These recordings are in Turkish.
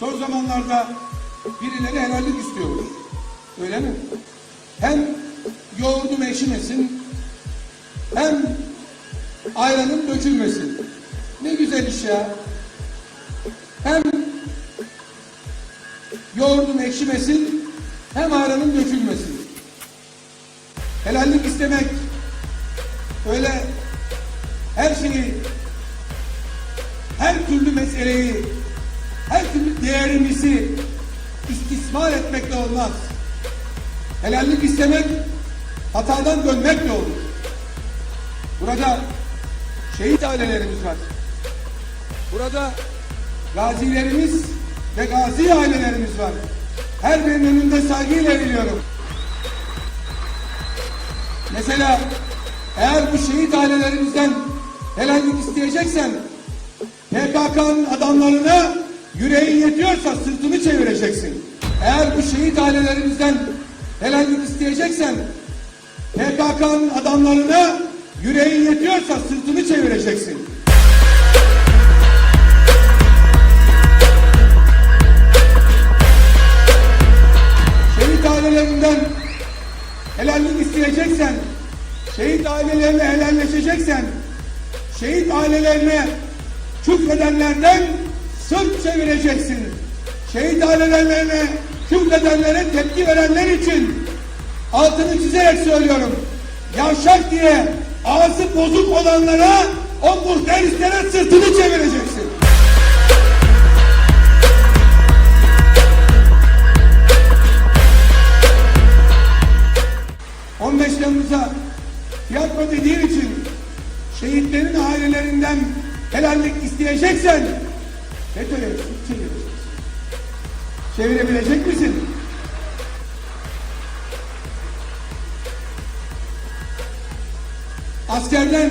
son zamanlarda birileri helallik istiyormuş. Öyle mi? Hem yoğurdum eşimesin, hem ayranım dökülmesin. Ne güzel iş ya. Hem yoğurdum ekşimesin, hem ayranım dökülmesin. Helallik istemek öyle her şeyi, her türlü meseleyi, her türlü değerimizi istismar etmekle olmaz. Helallik istemek hatadan dönmekle olur. Burada şehit ailelerimiz var. Burada gazilerimiz ve gazi ailelerimiz var. Her birinin önünde saygıyla eğiliyorum. Mesela eğer bu şehit ailelerimizden helallik isteyeceksen PKK'nın adamlarına yüreğin yetiyorsa sırtını çevireceksin. Eğer bu şehit ailelerimizden helallik isteyeceksen PKK'nın adamlarına yüreğin yetiyorsa sırtını çevireceksin. Şehit ailelerinden helallik isteyeceksen, şehit ailelerine helalleşeceksen, şehit ailelerine küfredenlerden sırt çevireceksin. Şehit ailelerine küfredenlere tepki verenler için altını çizerek söylüyorum. Yavşak diye ağzı bozuk olanlara o muhteristlere sırtını çevireceksin. ...15 Temmuz'a tiyatro dediğin için... ...şehitlerin ailelerinden helallik isteyeceksen... FETÖ'ye sırt çevireceksin. Çevirebilecek misin? Askerden,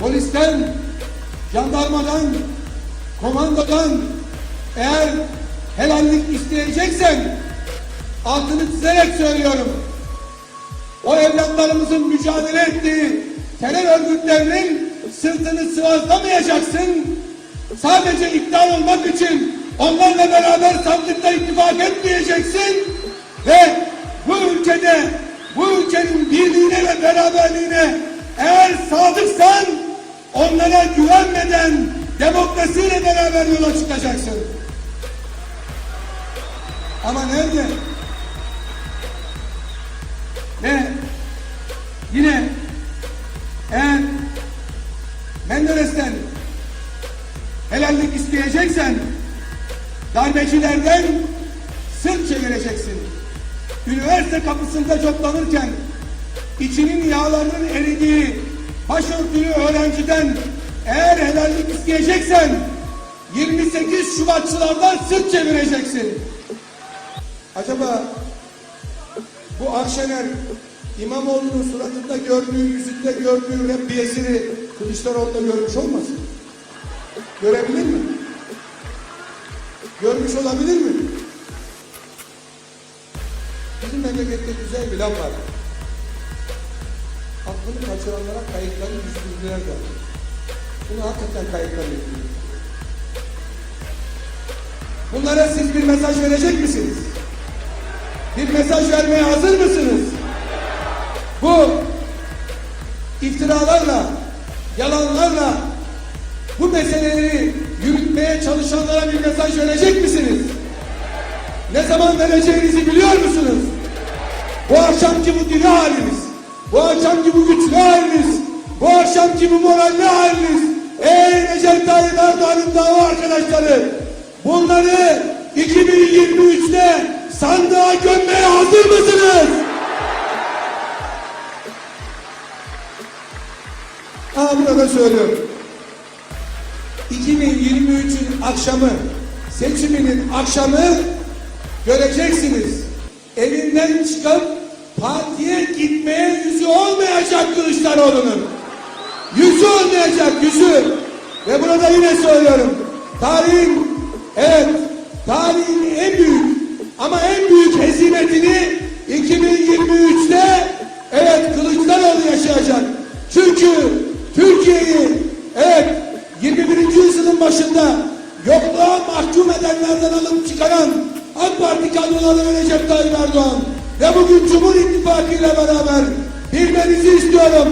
polisten, jandarmadan, komandodan eğer helallik isteyeceksen altını çizerek söylüyorum. O evlatlarımızın mücadele ettiği terör örgütlerinin sırtını sıvazlamayacaksın. Sadece iktidar olmak için onlarla beraber sandıkta ittifak etmeyeceksin ve bu ülkede bu ülkenin birliğine ve beraberliğine eğer sadıksan onlara güvenmeden demokrasiyle beraber yola çıkacaksın. Ama nerede? Ve yine eğer Menderes'ten helallik isteyeceksen darbecilerden sırt çevireceksin. Üniversite kapısında toplanırken içinin yağlarının eridiği başörtülü öğrenciden eğer helallik isteyeceksen 28 Şubatçılardan sırt çevireceksin. Acaba bu Akşener İmamoğlu'nun suratında gördüğü, yüzünde gördüğü rebbiyesini Kılıçdaroğlu'da görmüş olmasın? Görebilir mi? Görmüş olabilir mi? Bizim memlekette güzel bir laf var. Aklını kaçıranlara kayıtları yüzdürdüler de. Bunu hakikaten kayıtları yüzdürdüler. Bunlara siz bir mesaj verecek misiniz? Bir mesaj vermeye hazır mısınız? Bu iftiralarla, yalanlarla bu meseleleri yürütmeye çalışanlara bir mesaj verecek misiniz? Ne zaman vereceğinizi biliyor musunuz? Bu akşamki bu diri haliniz, bu akşamki bu güçlü haliniz, bu akşamki bu moralli haliniz, ey Recep Tayyip Erdoğan'ın dava arkadaşları, bunları 2023'te sandığa gömmeye hazır mısınız? Ha burada söylüyorum. 2023'ün akşamı, seçiminin akşamı göreceksiniz. Evinden çıkıp partiye gitmeye yüzü olmayacak Kılıçdaroğlu'nun. Yüzü olmayacak, yüzü. Ve burada yine söylüyorum. Tarihin, evet, tarihin en büyük ama en büyük hezimetini 2023'te evet Kılıçdaroğlu yaşayacak. Çünkü Türkiye'yi evet 21. yüzyılın başında yokluğa mahkum edenler sandıklardan alıp çıkaran AK Parti kadroları Recep Tayyip Erdoğan ve bugün Cumhur İttifakı ile beraber bilmenizi istiyorum.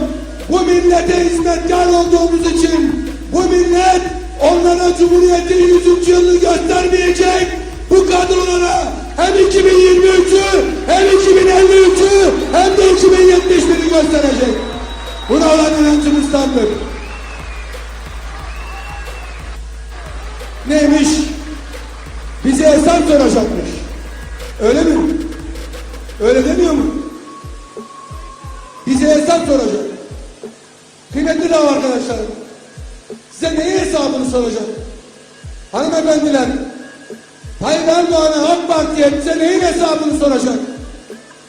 Bu millete hizmetkar olduğumuz için bu millet onlara Cumhuriyet'in 100. yılını göstermeyecek. Bu kadrolara hem 2023'ü hem 2053'ü hem de 2071'i gösterecek. Buna olan inancımız tamdır. Neymiş? Bize hesap soracakmış. Öyle mi? Öyle demiyor mu? Bize hesap soracak. Kıymetli dava arkadaşlar. Size neyin hesabını soracak? Hanımefendiler, Tayyip Erdoğan'a AK Parti'ye bize neyin hesabını soracak?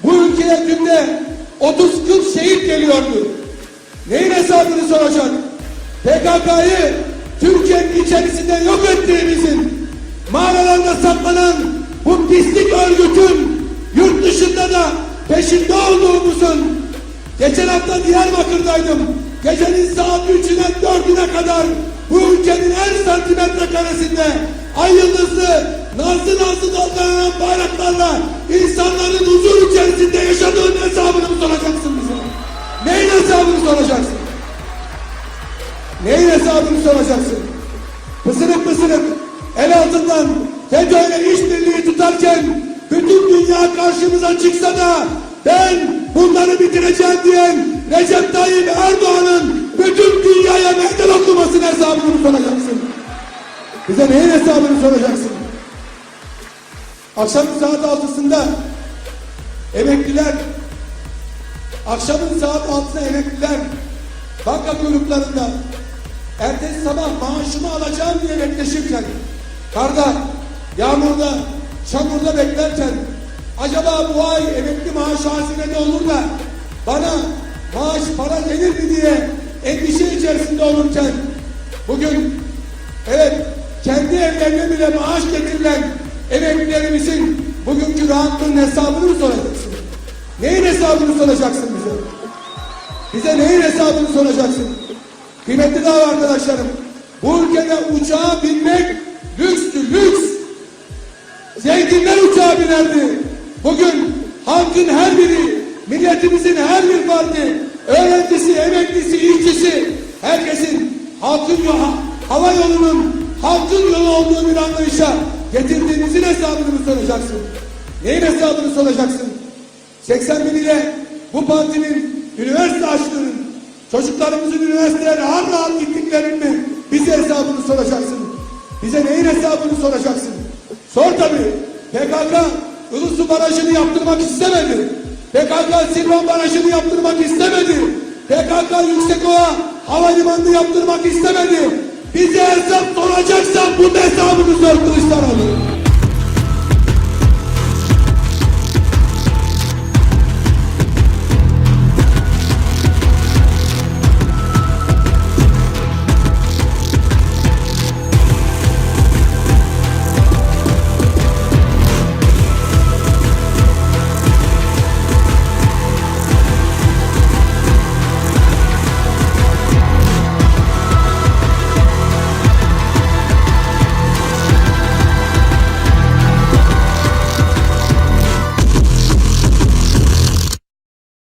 Bu ülkeye günde 30-40 şehit geliyordu. Neyin hesabını soracak? PKK'yı Türkiye'nin içerisinde yok ettiğimizin, mağaralarda saklanan bu pislik örgütün yurt dışında da peşinde olduğumuzun, geçen hafta Diyarbakır'daydım. Gecenin saat 3'üne 4'üne kadar bu ülkenin her santimetre karesinde ay yıldızlı, nazlı nazlı dalgalanan bayraklarla insanların huzur içerisinde yaşadığının hesabını mı soracaksın bize? Neyin hesabını soracaksın? Hesabını soracaksın? Pısırık pısırık el altından FETÖ'yle işbirliği tutarken bütün dünya karşımıza çıksa da ben bunları bitireceğim diyen Recep Tayyip Erdoğan'ın bütün dünyaya meydan okumasının hesabını soracaksın? Bize neyin hesabını soracaksın? Akşam saat altısında emekliler akşamın saat altısında emekliler banka kuyruklarında ertesi sabah maaşımı alacağım diye bekleşirken karda, yağmurda, çamurda beklerken acaba bu ay emekli maaş hazinede olur da bana maaş para gelir mi diye endişe içerisinde olurken bugün evet kendi evlerine bile maaş getirilen emeklilerimizin bugünkü rahatlığın hesabını mı soracaksın? Neyin hesabını soracaksın bize? Bize neyin hesabını soracaksın? Kıymetli dava arkadaşlarım, bu ülkede uçağa binmek lükstü, lüks. Zenginler uçağa binerdi. Bugün halkın her biri, milletimizin her bir ferdi, öğrencisi, emeklisi, işçisi, herkesin halkın yolu, hava yolunun halkın yolu olduğu bir anlayışa getirdiğinizin hesabını soracaksın? Neyin hesabını soracaksın? 81 ile bu partinin üniversite açtığının, çocuklarımızın üniversiteye rahat rahat gittiklerinin mi bize hesabını soracaksın? Bize neyin hesabını soracaksın? Sor tabii. PKK Ilısu Barajı'nı yaptırmak istemedi. PKK Silvan Barajı'nı yaptırmak istemedi. PKK Yüksekova Havalimanı'nı yaptırmak istemedi. Bize hesap soracaksan bu hesabını sor Kılıçdaroğlu.